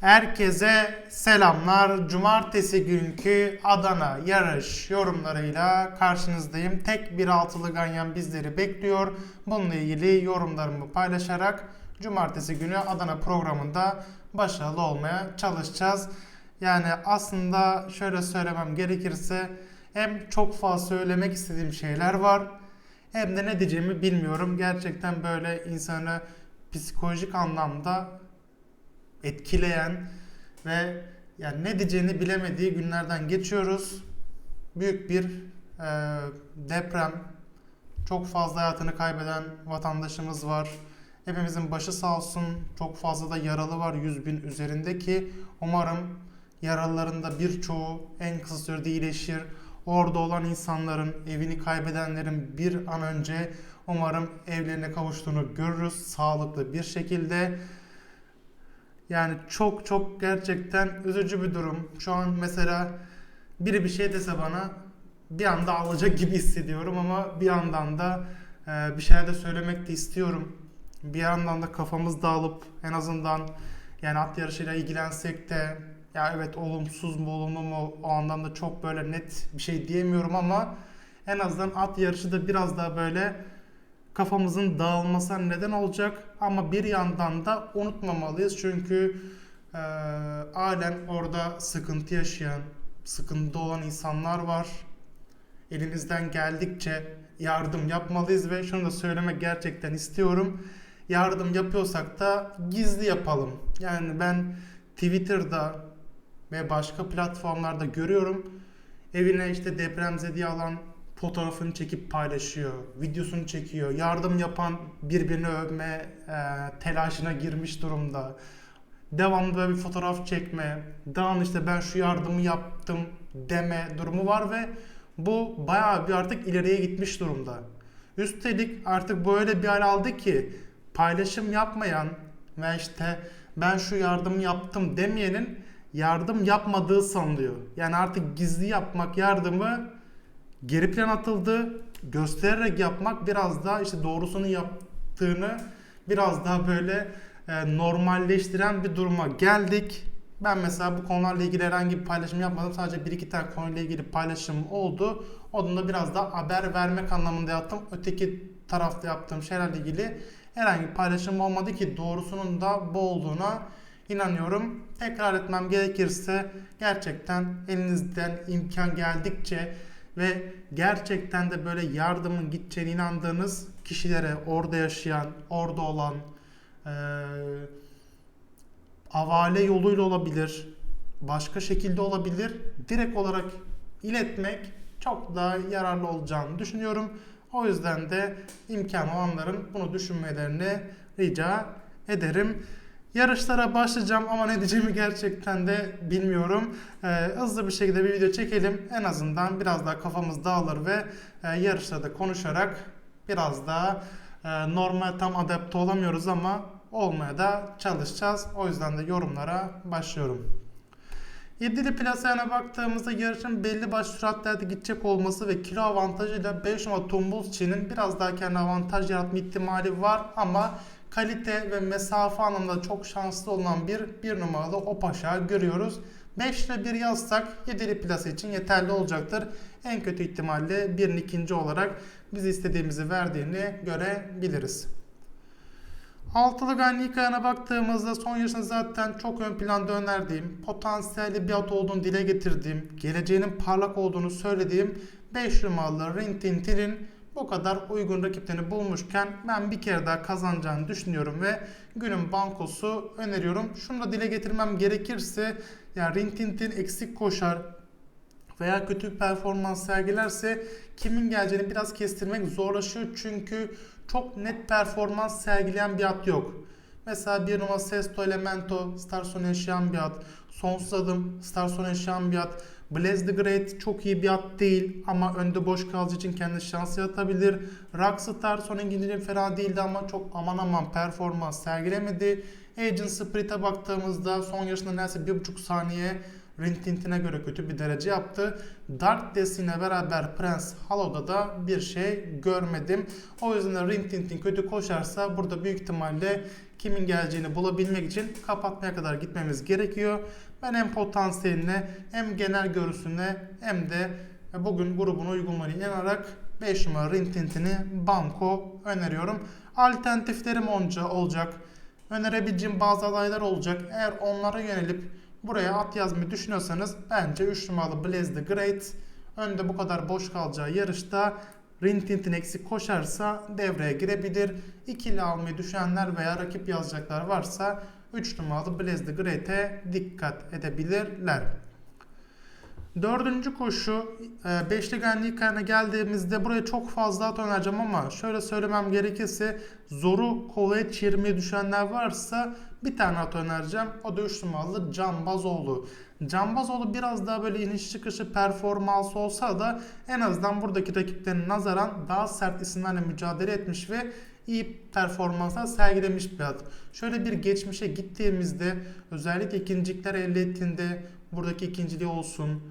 Herkese selamlar. Cumartesi günkü Adana yarış yorumlarıyla karşınızdayım. Tek bir altılı ganyan bizleri bekliyor. Bununla ilgili yorumlarımı paylaşarak Cumartesi günü Adana programında başarılı olmaya çalışacağız. Yani aslında şöyle söylemem gerekirse hem çok fazla söylemek istediğim şeyler var hem de ne diyeceğimi bilmiyorum. Gerçekten böyle insanı psikolojik anlamda etkileyen ve yani ne diyeceğini bilemediği günlerden geçiyoruz. Büyük bir e, deprem, çok fazla hayatını kaybeden vatandaşımız var. Hepimizin başı sağ olsun. Çok fazla da yaralı var 100 bin üzerinde ki umarım yaralıların da birçoğu en kısa sürede iyileşir. Orada olan insanların, evini kaybedenlerin bir an önce umarım evlerine kavuştuğunu görürüz sağlıklı bir şekilde. Yani çok çok gerçekten üzücü bir durum. Şu an mesela biri bir şey dese bana bir anda ağlayacak gibi hissediyorum ama bir yandan da e, bir şeyler de söylemek de istiyorum. Bir yandan da kafamız dağılıp en azından yani at yarışıyla ilgilensek de ya evet olumsuz mu olumlu mu o anlamda çok böyle net bir şey diyemiyorum ama en azından at yarışı da biraz daha böyle kafamızın dağılmasına neden olacak ama bir yandan da unutmamalıyız çünkü e, halen orada sıkıntı yaşayan, sıkıntıda olan insanlar var. Elimizden geldikçe yardım yapmalıyız ve şunu da söylemek gerçekten istiyorum. Yardım yapıyorsak da gizli yapalım. Yani ben Twitter'da ve başka platformlarda görüyorum. Evine işte depremzede alan fotoğrafını çekip paylaşıyor, videosunu çekiyor, yardım yapan birbirini övme e, telaşına girmiş durumda. Devamlı böyle bir fotoğraf çekme, devamlı işte ben şu yardımı yaptım deme durumu var ve bu bayağı bir artık ileriye gitmiş durumda. Üstelik artık böyle bir hal aldı ki paylaşım yapmayan ve işte ben şu yardımı yaptım demeyenin yardım yapmadığı sanılıyor. Yani artık gizli yapmak yardımı geri plan atıldı. Göstererek yapmak biraz daha işte doğrusunu yaptığını biraz daha böyle e, normalleştiren bir duruma geldik. Ben mesela bu konularla ilgili herhangi bir paylaşım yapmadım. Sadece bir iki tane konuyla ilgili paylaşım oldu. Onun da biraz daha haber vermek anlamında yaptım. Öteki tarafta yaptığım şeylerle ilgili herhangi bir paylaşım olmadı ki doğrusunun da bu olduğuna inanıyorum. Tekrar etmem gerekirse gerçekten elinizden imkan geldikçe ve gerçekten de böyle yardımın gideceğine inandığınız kişilere orada yaşayan, orada olan e, havale yoluyla olabilir, başka şekilde olabilir. Direkt olarak iletmek çok daha yararlı olacağını düşünüyorum. O yüzden de imkan olanların bunu düşünmelerini rica ederim. Yarışlara başlayacağım ama ne diyeceğimi gerçekten de bilmiyorum. Ee, hızlı bir şekilde bir video çekelim. En azından biraz daha kafamız dağılır ve e, yarışlarda konuşarak biraz daha e, normal tam adapte olamıyoruz ama olmaya da çalışacağız. O yüzden de yorumlara başlıyorum. Yedili plasayana baktığımızda yarışın belli başlı süratlerde gidecek olması ve kilo avantajıyla 5 numara Tumbulçi'nin biraz daha kendi avantaj yaratma ihtimali var ama kalite ve mesafe anlamında çok şanslı olan bir bir numaralı Opaşa görüyoruz. 5 ile 1 yazsak 7'li plase için yeterli olacaktır. En kötü ihtimalle 1'in ikinci olarak biz istediğimizi verdiğini görebiliriz. Altılı Ganlika'ya baktığımızda son yarışında zaten çok ön planda önerdiğim, potansiyelli bir at olduğunu dile getirdiğim, geleceğinin parlak olduğunu söylediğim 5 numaralı Rintintin'in bu kadar uygun rakiplerini bulmuşken ben bir kere daha kazanacağını düşünüyorum ve günün bankosu öneriyorum. Şunu da dile getirmem gerekirse yani Rintintin eksik koşar veya kötü bir performans sergilerse kimin geleceğini biraz kestirmek zorlaşıyor. Çünkü çok net performans sergileyen bir at yok. Mesela bir numara Sesto Elemento, Starson yaşayan bir at. Sonsuz adım, Starson yaşayan bir at. Blaze the Great çok iyi bir at değil ama önde boş kalacağı için kendi şans yaratabilir. Rockstar son ikinciliği fena değildi ama çok aman aman performans sergilemedi. Agent Spirit'e baktığımızda son yarışında neredeyse 1.5 saniye Rintintin'e göre kötü bir derece yaptı. Dark Death ile beraber Prince Hollow'da da bir şey görmedim. O yüzden Rintintin kötü koşarsa burada büyük ihtimalle kimin geleceğini bulabilmek için kapatmaya kadar gitmemiz gerekiyor. Ben hem potansiyeline hem genel görüsüne hem de bugün grubun uygunluğuna inanarak 5 numara Rintintini Banko öneriyorum. Alternatiflerim onca olacak. Önerebileceğim bazı adaylar olacak. Eğer onlara yönelip buraya at yazmayı düşünüyorsanız bence 3 numaralı Blaze the Great önde bu kadar boş kalacağı yarışta Rintintin eksik koşarsa devreye girebilir. İkili almayı düşünenler veya rakip yazacaklar varsa 3 numaralı Blaze the Great'e dikkat edebilirler. Dördüncü koşu e, beşli genlik karına geldiğimizde buraya çok fazla at önereceğim ama şöyle söylemem gerekirse zoru kolaya çevirmeye düşenler varsa bir tane at önereceğim. O da 3 numaralı Cambazoğlu. Cambazoğlu biraz daha böyle iniş çıkışı performans olsa da en azından buradaki rakiplerine nazaran daha sert isimlerle mücadele etmiş ve iyi performanslar sergilemiş bir at. Şöyle bir geçmişe gittiğimizde özellikle ikincilikler elde ettiğinde buradaki ikinciliği olsun,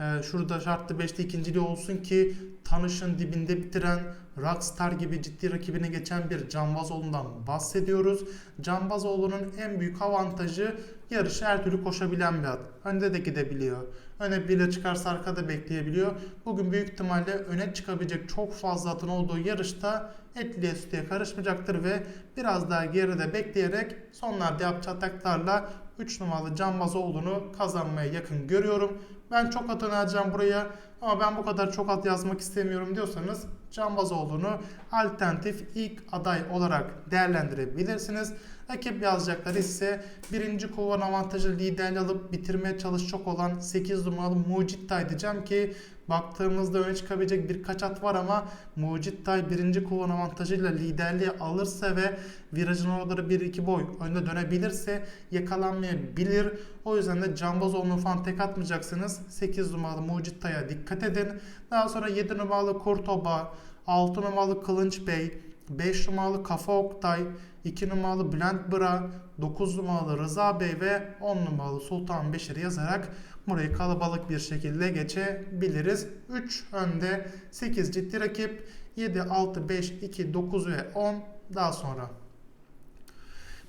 ee, şurada şartlı 5'te ikinciliği olsun ki tanışın dibinde bitiren Rockstar gibi ciddi rakibine geçen bir Canvazoğlu'ndan bahsediyoruz. Canvazoğlu'nun en büyük avantajı yarışı her türlü koşabilen bir at. Önde de gidebiliyor. Öne bile çıkarsa arkada bekleyebiliyor. Bugün büyük ihtimalle öne çıkabilecek çok fazla atın olduğu yarışta etliye sütüye karışmayacaktır ve biraz daha geride bekleyerek sonlarda yapacağı ataklarla 3 numaralı Canvazoğlu'nu kazanmaya yakın görüyorum. Ben çok at önereceğim buraya ama ben bu kadar çok at yazmak istemiyorum diyorsanız Cambazoğlu'nu alternatif ilk aday olarak değerlendirebilirsiniz. Rakip yazacaklar ise birinci kovan avantajı liderli alıp bitirmeye çalışacak olan 8 numaralı Mucittay diyeceğim ki baktığımızda öne çıkabilecek birkaç at var ama Mucittay birinci kovan avantajıyla liderliği alırsa ve virajın oraları 1-2 boy önde dönebilirse yakalanmayabilir. O yüzden de Cambazoğlu'nu falan tek atmayacaksınız. 8 numaralı Mucittay'a dikkat edin. Daha sonra 7 numaralı Kurtoba, 6 numaralı Kılınç Bey, 5 numaralı Kafa Oktay, 2 numaralı Bülent Bıra, 9 numaralı Rıza Bey ve 10 numaralı Sultan Beşir yazarak burayı kalabalık bir şekilde geçebiliriz. 3 önde 8 ciddi rakip 7, 6, 5, 2, 9 ve 10 daha sonra.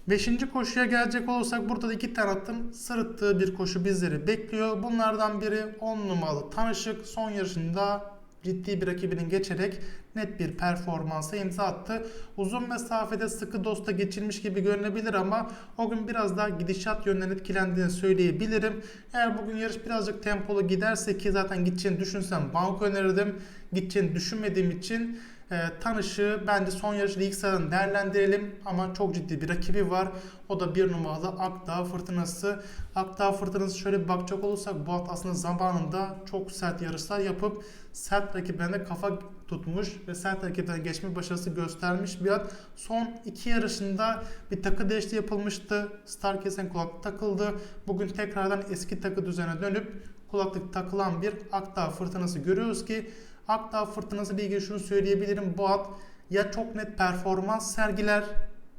Beşinci koşuya gelecek olursak burada da iki tane atın sırıttığı bir koşu bizleri bekliyor. Bunlardan biri 10 numaralı Tanışık son yarışında ciddi bir rakibinin geçerek net bir performansa imza attı. Uzun mesafede sıkı dosta geçilmiş gibi görünebilir ama o gün biraz daha gidişat yönden etkilendiğini söyleyebilirim. Eğer bugün yarış birazcık tempolu giderse ki zaten gideceğini düşünsem banko önerirdim. Gideceğini düşünmediğim için e, tanışı bence son yarışı ilk sıradan değerlendirelim ama çok ciddi bir rakibi var. O da bir numaralı Akdağ Fırtınası. Akdağ Fırtınası şöyle bir bakacak olursak bu at aslında zamanında çok sert yarışlar yapıp sert rakiplerine kafa tutmuş ve sert rakiplerine geçme başarısı göstermiş bir at. Son iki yarışında bir takı değişti yapılmıştı. Star kesen kulaklık takıldı. Bugün tekrardan eski takı düzene dönüp kulaklık takılan bir Akdağ Fırtınası görüyoruz ki Akdağ Fırtınası ile ilgili şunu söyleyebilirim. Bu at ya çok net performans sergiler,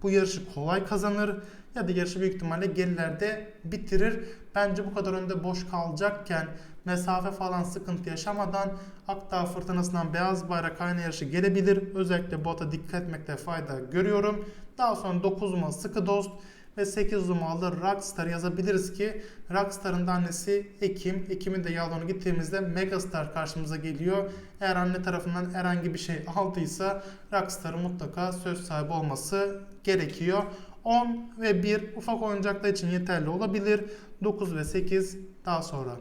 bu yarışı kolay kazanır ya da yarışı büyük ihtimalle gerilerde bitirir. Bence bu kadar önde boş kalacakken mesafe falan sıkıntı yaşamadan Akdağ Fırtınası'ndan beyaz bayrak aynı yarışı gelebilir. Özellikle bu dikkat etmekte fayda görüyorum. Daha sonra 9 numaralı Sıkı Dost ve 8 numaralı Rockstar yazabiliriz ki Rockstar'ın da annesi Ekim. Ekim'in de yalonu gittiğimizde Megastar karşımıza geliyor. Eğer anne tarafından herhangi bir şey aldıysa Rockstar'ın mutlaka söz sahibi olması gerekiyor. 10 ve 1 ufak oyuncaklar için yeterli olabilir. 9 ve 8 daha sonra.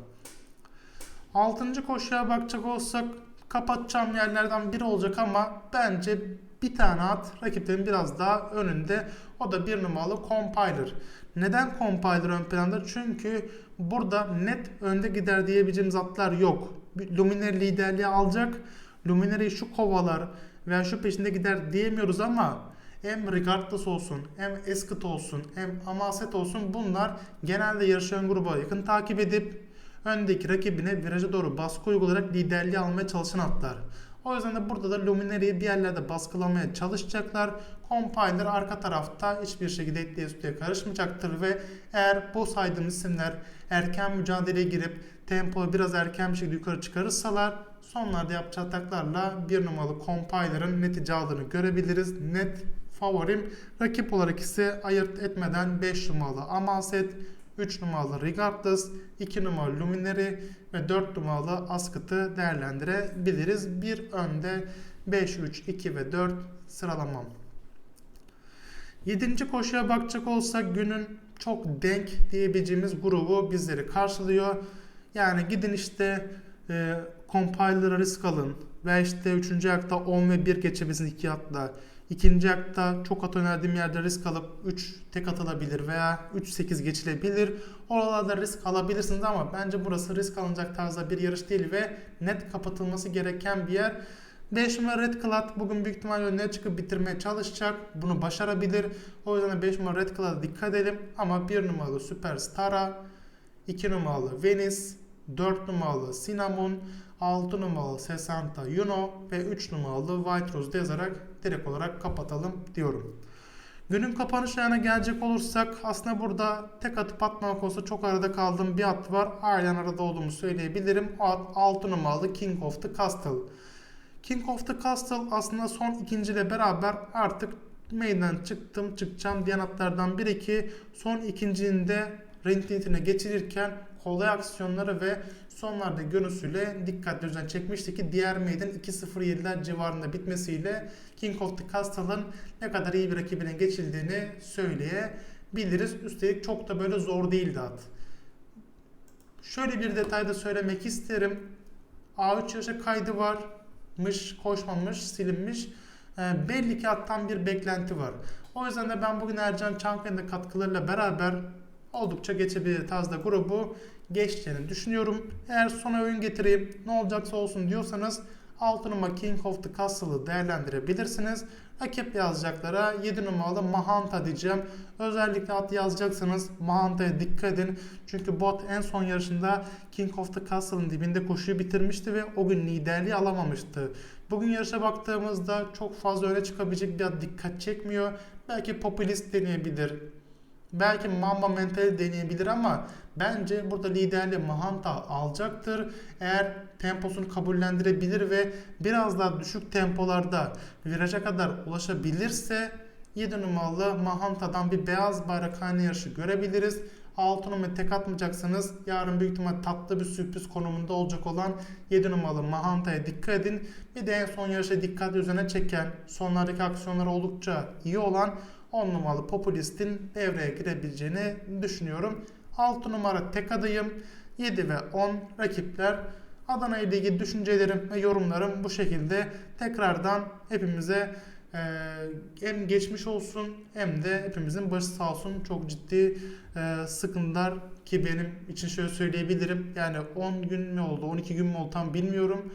6. koşuya bakacak olsak kapatacağım yerlerden biri olacak ama bence bir tane at rakiplerin biraz daha önünde. O da bir numaralı Compiler. Neden Compiler ön planda? Çünkü burada net önde gider diyebileceğimiz atlar yok. Luminary liderliği alacak. Luminary şu kovalar veya şu peşinde gider diyemiyoruz ama hem Regardless olsun, hem Escort olsun, hem Amaset olsun bunlar genelde yarışan gruba yakın takip edip öndeki rakibine viraja doğru baskı uygulayarak liderliği almaya çalışan atlar. O yüzden de burada da Luminary'i bir yerlerde baskılamaya çalışacaklar. Compiler arka tarafta hiçbir şekilde etliye sütüye karışmayacaktır ve eğer bu saydığım isimler erken mücadeleye girip tempoyu biraz erken bir şekilde yukarı çıkarırsalar sonlarda yapacağı ataklarla bir numaralı Compiler'ın netice aldığını görebiliriz. Net favorim. Rakip olarak ise ayırt etmeden 5 numaralı Amalset, 3 numaralı Regardless, 2 numaralı Luminary ve 4 numaralı Askıt'ı değerlendirebiliriz. Bir önde 5, 3, 2 ve 4 sıralamam. 7. koşuya bakacak olsak günün çok denk diyebileceğimiz grubu bizleri karşılıyor. Yani gidin işte e, compiler'a risk alın ve işte 3. ayakta 10 ve 1 geçebilirsin 2 atla. İkinci ayakta çok at önerdiğim yerde risk alıp 3 tek atılabilir veya 3-8 geçilebilir. Oralarda risk alabilirsiniz ama bence burası risk alınacak tarzda bir yarış değil ve net kapatılması gereken bir yer. 5 numara Red Cloud bugün büyük ihtimalle önüne çıkıp bitirmeye çalışacak. Bunu başarabilir. O yüzden 5 numara Red Cloud'a dikkat edelim. Ama 1 numaralı Superstar'a, 2 numaralı Venice, 4 numaralı Cinnamon, 6 numaralı Sesanta Yuno ve 3 numaralı White Rose yazarak direkt olarak kapatalım diyorum. Günün kapanış ayağına gelecek olursak aslında burada tek atıp atmamak olsa çok arada kaldığım bir at var. Aynen arada olduğumu söyleyebilirim. At 6 numaralı King of the Castle. King of the Castle aslında son ikinciyle beraber artık meydan çıktım çıkacağım diyen atlardan biri ki son ikincinde rentintine geçirirken kolay aksiyonları ve sonlarda görüntüsüyle dikkatli üzerine çekmişti ki diğer meydan 2-0-7'ler civarında bitmesiyle King of the Castle'ın ne kadar iyi bir rakibine geçildiğini söyleyebiliriz. Üstelik çok da böyle zor değildi at. Şöyle bir detay da söylemek isterim. A3 yarışa kaydı varmış, koşmamış, silinmiş. E, belli ki attan bir beklenti var. O yüzden de ben bugün Ercan Çankaya'nın katkılarıyla beraber oldukça geçebilir tarzda grubu geçeceğini düşünüyorum. Eğer sona oyun getireyim ne olacaksa olsun diyorsanız 6 numara King of the Castle'ı değerlendirebilirsiniz. Rakip yazacaklara 7 numaralı Mahanta diyeceğim. Özellikle at yazacaksanız Mahanta'ya dikkat edin. Çünkü bot en son yarışında King of the Castle'ın dibinde koşuyu bitirmişti ve o gün liderliği alamamıştı. Bugün yarışa baktığımızda çok fazla öne çıkabilecek bir at dikkat çekmiyor. Belki popülist deneyebilir. Belki Mamba mentali deneyebilir ama bence burada liderliği Mahanta alacaktır. Eğer temposunu kabullendirebilir ve biraz daha düşük tempolarda viraja kadar ulaşabilirse 7 numaralı Mahanta'dan bir beyaz bayrak hane yarışı görebiliriz. 6 numara tek atmayacaksanız yarın büyük ihtimal tatlı bir sürpriz konumunda olacak olan 7 numaralı Mahanta'ya dikkat edin. Bir de en son yarışa dikkat üzerine çeken sonlardaki aksiyonları oldukça iyi olan 10 numaralı Populist'in devreye girebileceğini düşünüyorum. 6 numara tek adayım. 7 ve 10 rakipler. Adana ile ilgili düşüncelerim ve yorumlarım bu şekilde. Tekrardan hepimize e, hem geçmiş olsun hem de hepimizin başı sağ olsun. Çok ciddi e, sıkıntılar ki benim için şöyle söyleyebilirim. Yani 10 gün mü oldu, 12 gün mü oldu tam bilmiyorum.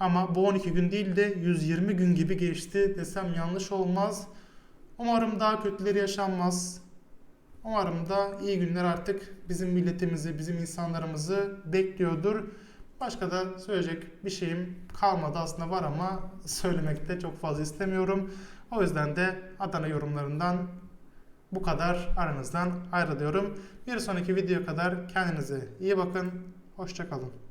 Ama bu 12 gün değil de 120 gün gibi geçti desem yanlış olmaz. Umarım daha kötüleri yaşanmaz. Umarım da iyi günler artık bizim milletimizi, bizim insanlarımızı bekliyordur. Başka da söyleyecek bir şeyim kalmadı aslında var ama söylemekte çok fazla istemiyorum. O yüzden de Adana yorumlarından bu kadar aranızdan ayrılıyorum. Bir sonraki video kadar kendinize iyi bakın. Hoşçakalın.